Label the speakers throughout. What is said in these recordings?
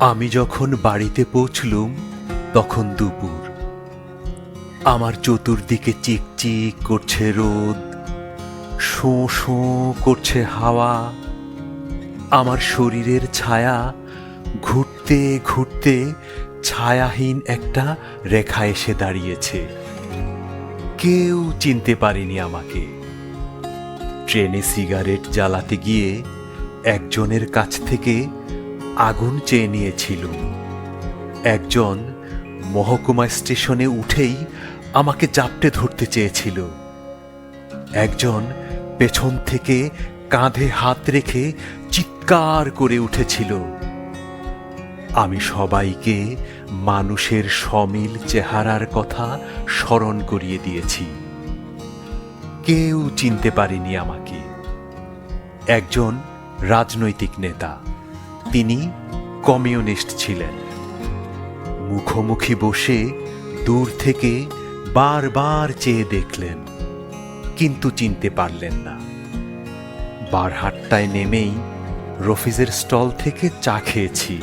Speaker 1: আমি যখন বাড়িতে পৌঁছলুম, তখন দুপুর। আমার চতুর্দিকে চিকচিক করছে রোদ, শোঁ শোঁ করছে হাওয়া। আমার শরীরের ছায়া ঘুরতে ঘুরতে ছায়াহীন একটা রেখা এসে দাঁড়িয়েছে। কেউ চিনতে পারেনি আমাকে। ট্রেনে সিগারেট জ্বালাতে গিয়ে একজনের কাছ থেকে আগুন চেয়ে নিয়েছিল। একজন মহকুমা স্টেশনে উঠেই আমাকে জাপটে ধরতে চেয়েছিল। একজন পেছন থেকে কাঁধে হাত রেখে চিৎকার করে উঠেছিল। আমি সবাইকে মানুষের সমিল চেহারার কথা স্মরণ করিয়ে দিয়েছি। কেউ চিনতে পারেনি আমাকে। একজন রাজনৈতিক নেতা। তিনি কমিউনিস্ট ছিলেন। মুখোমুখি বসে দূর থেকে বারবার চেয়ে দেখলেন, কিন্তু চিনতে পারলেন না। বারহাট্টায় নেমেই রফিজের স্টল থেকে চা খেয়েছি।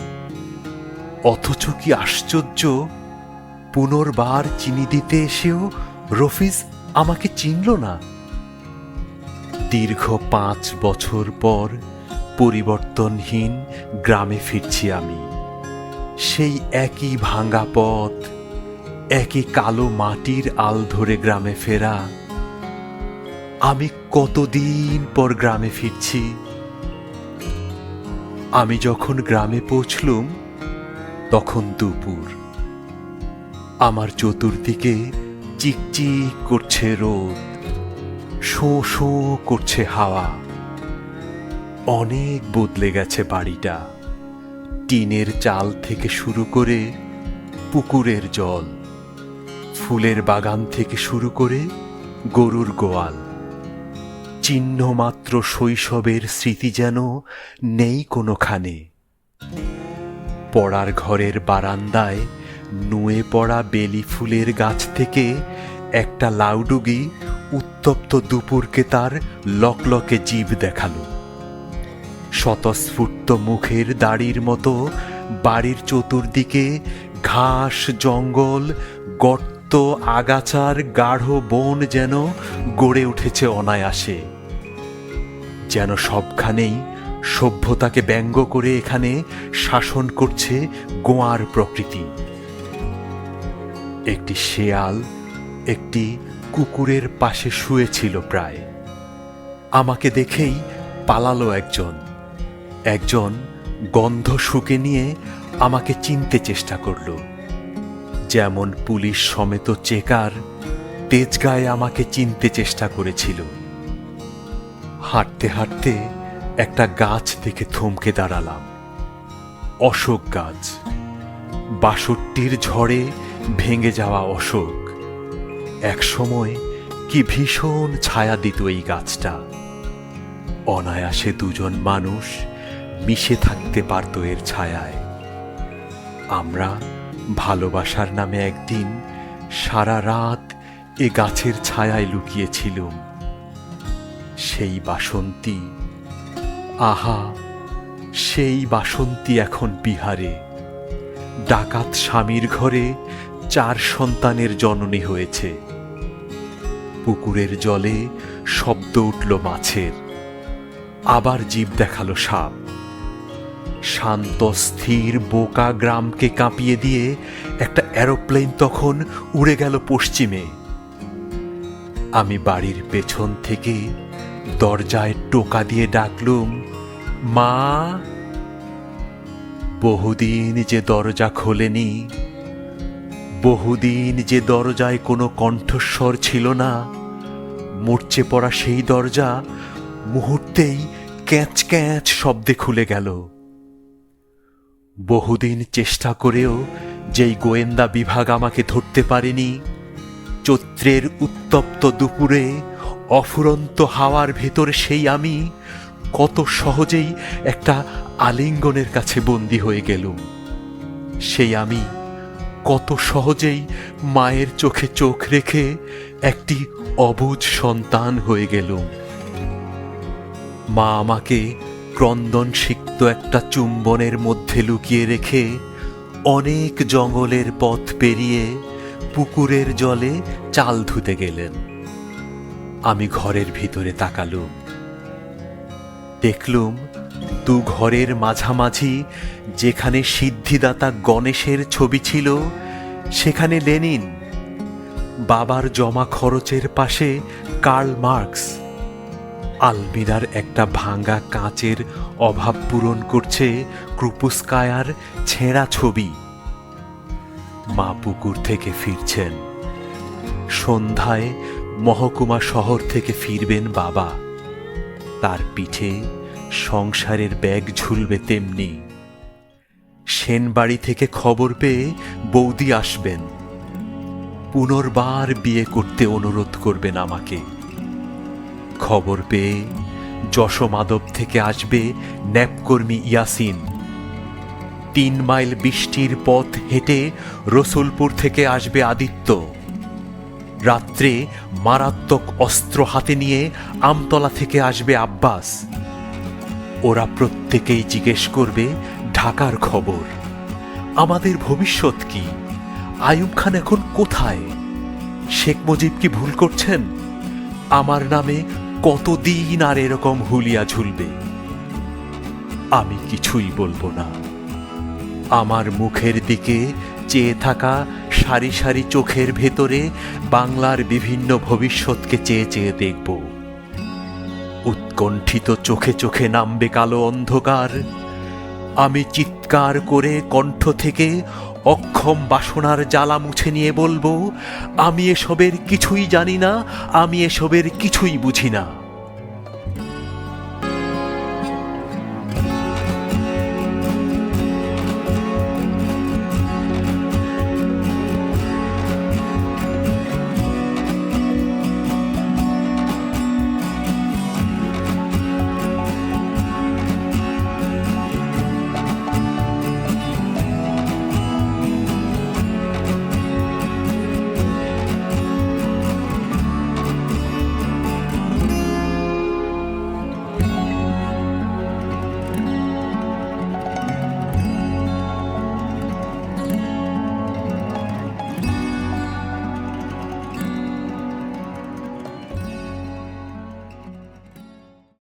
Speaker 1: অথচ কি আশ্চর্য, পুনর্বার চিনি দিতে এসেও রফিজ আমাকে চিনল না। দীর্ঘ পাঁচ বছর পর পরিবর্তনহীন গ্রামে ফিরছি আমি। সেই একই ভাঙ্গা পথ, একই কালো মাটির আল ধরে গ্রামে ফেরা। আমি কতদিন পর গ্রামে ফিরছি? আমি যখন গ্রামে পৌঁছলুম, তখন দুপুর। আমার চতুর্দিকে চিকচিক করছে রোদ, শোঁ শোঁ করছে হাওয়া। অনেক বদলে গেছে বাড়িটা। টিনের চাল থেকে শুরু করে পুকুরের জল, ফুলের বাগান থেকে শুরু করে গরুর গোয়াল। চিহ্নমাত্র শৈশবের স্মৃতি যেন নেই কোনোখানে। পড়ার ঘরের বারান্দায় নুয়ে পড়া বেলি ফুলের গাছ থেকে একটা লাউডুগি উত্তপ্ত দুপুরকে তার লকলকে জীব দেখাল। স্বতঃস্ফূর্ত মুখের দাড়ির মতো, বাড়ির চতুর্দিকে ঘাস, জঙ্গল, গর্ত, আগাছার গাঢ় বন যেন গড়ে উঠেছে অনায়াসে। যেন সবখানেই সভ্যতাকে ব্যঙ্গ করে এখানে শাসন করছে গোয়ার প্রকৃতি। একটি শেয়াল একটি কুকুরের পাশে শুয়েছিল প্রায়। আমাকে দেখেই পালালো একজন। একজন গন্ধ শুকে নিয়ে আমাকে চিনতে চেষ্টা করল। যেমন পুলিশ সমেত চেকার তেজগায়ে আমাকে চিনতে চেষ্টা করেছিল। হাঁটতে হাঁটতে একটা গাছ দেখে থমকে দাঁড়ালাম। অশোক গাছ। বাষট্টির ঝড়ে ভেঙে যাওয়া অশোক। এক সময় কি ভীষণ ছায়া দিত এই গাছটা। অনায়াসে দুজন মানুষ মিশে থাকতে পারত এর ছায়ায়। আমরা ভালোবাসার নামে একদিন সারা রাত এ গাছের ছায়ায় লুকিয়েছিলুম। সেই বাসন্তী, আহা, সেই বাসন্তী এখন বিহারে। ডাকাত স্বামীর ঘরে চার সন্তানের জননী হয়েছে। পুকুরের জলে শব্দ উঠল মাছের। আবার জীব দেখাল সাপ। শান্ত, স্থির, বোকা গ্রামকে কাঁপিয়ে দিয়ে একটা অ্যারোপ্লেন তখন উড়ে গেল পশ্চিমে। আমি বাড়ির পেছন থেকে দরজায় টোকা দিয়ে ডাকলুম, মা! বহুদিন যে দরজা খোলেনি, বহুদিন যে দরজায় কোনো কণ্ঠস্বর ছিল না, মরচে পড়া সেই দরজা মুহূর্তেই ক্যাঁচ ক্যাঁচ শব্দে খুলে গেল। বহুদিন চেষ্টা করেও যেই গোয়েন্দা বিভাগ আমাকে ধরতে পারেনি, চৈত্রের উত্তপ্ত দুপুরে, অফুরন্ত হাওয়ার ভেতর সেই আমি কত সহজেই একটা আলিঙ্গনের কাছে বন্দী হয়ে গেলুম। সেই আমি কত সহজেই মায়ের চোখে চোখ রেখে একটি অবুজ সন্তান হয়ে গেলুম। মা আমাকে ক্রন্দন সিক্ত একটা চুম্বনের মধ্যে লুকিয়ে রেখে অনেক জঙ্গলের পথ পেরিয়ে পুকুরের জলে চাল ধুতে গেলেন। আমি ঘরের ভিতরে তাকালুম। দেখলুম দু ঘরের মাঝামাঝি যেখানে সিদ্ধিদাতা গণেশের ছবি ছিল, সেখানে লেনিন। বাবার জমা খরচের পাশে কার্ল মার্কস। আলমিরার একটা ভাঙা কাঁচের অভাব পূরণ করছে ক্রুপুস্কায়ার ছেঁড়া ছবি। মা পুকুর থেকে ফিরছেন। সন্ধ্যায় মহকুমা শহর থেকে ফিরবেন বাবা। তার পিঠে সংসারের ব্যাগ ঝুলবে তেমনি। সেনবাড়ি থেকে খবর পেয়ে বৌদি আসবেন। পুনর্বার বিয়ে করতে অনুরোধ করবেন আমাকে। খবর পেয়ে যশমাদব থেকে আসবে ন্যাপকর্মী ইয়াসিন। তিন মাইল বৃষ্টির পথ হেঁটে রসুলপুর থেকে আসবে আদিত্য। রাত্রে মারাত্মক অস্ত্র হাতে নিয়ে আমতলা থেকে আসবে আব্বাস। ওরা প্রত্যেকেই জিজ্ঞেস করবে, ঢাকার খবর? আমাদের ভবিষ্যৎ কি? আয়ুব খান এখন কোথায়? শেখ মুজিব কি ভুল করছেন? আমার নামে কতদিন আর এরকম হুলিয়া ঝুলবে? আমি কিছুই বলব না। আমার মুখের দিকে চেয়ে থাকা সারি সারি চোখের ভেতরে বাংলার বিভিন্ন ভবিষ্যৎকে চেয়ে চেয়ে দেখব। উৎকণ্ঠিত চোখে চোখে নামবে কালো অন্ধকার। আমি চিৎকার করে কণ্ঠ থেকে অক্ষম বাসনার জ্বালা মুছে নিয়ে বলব, আমি এসবের কিছুই জানি না, আমি এসবের কিছুই বুঝি না।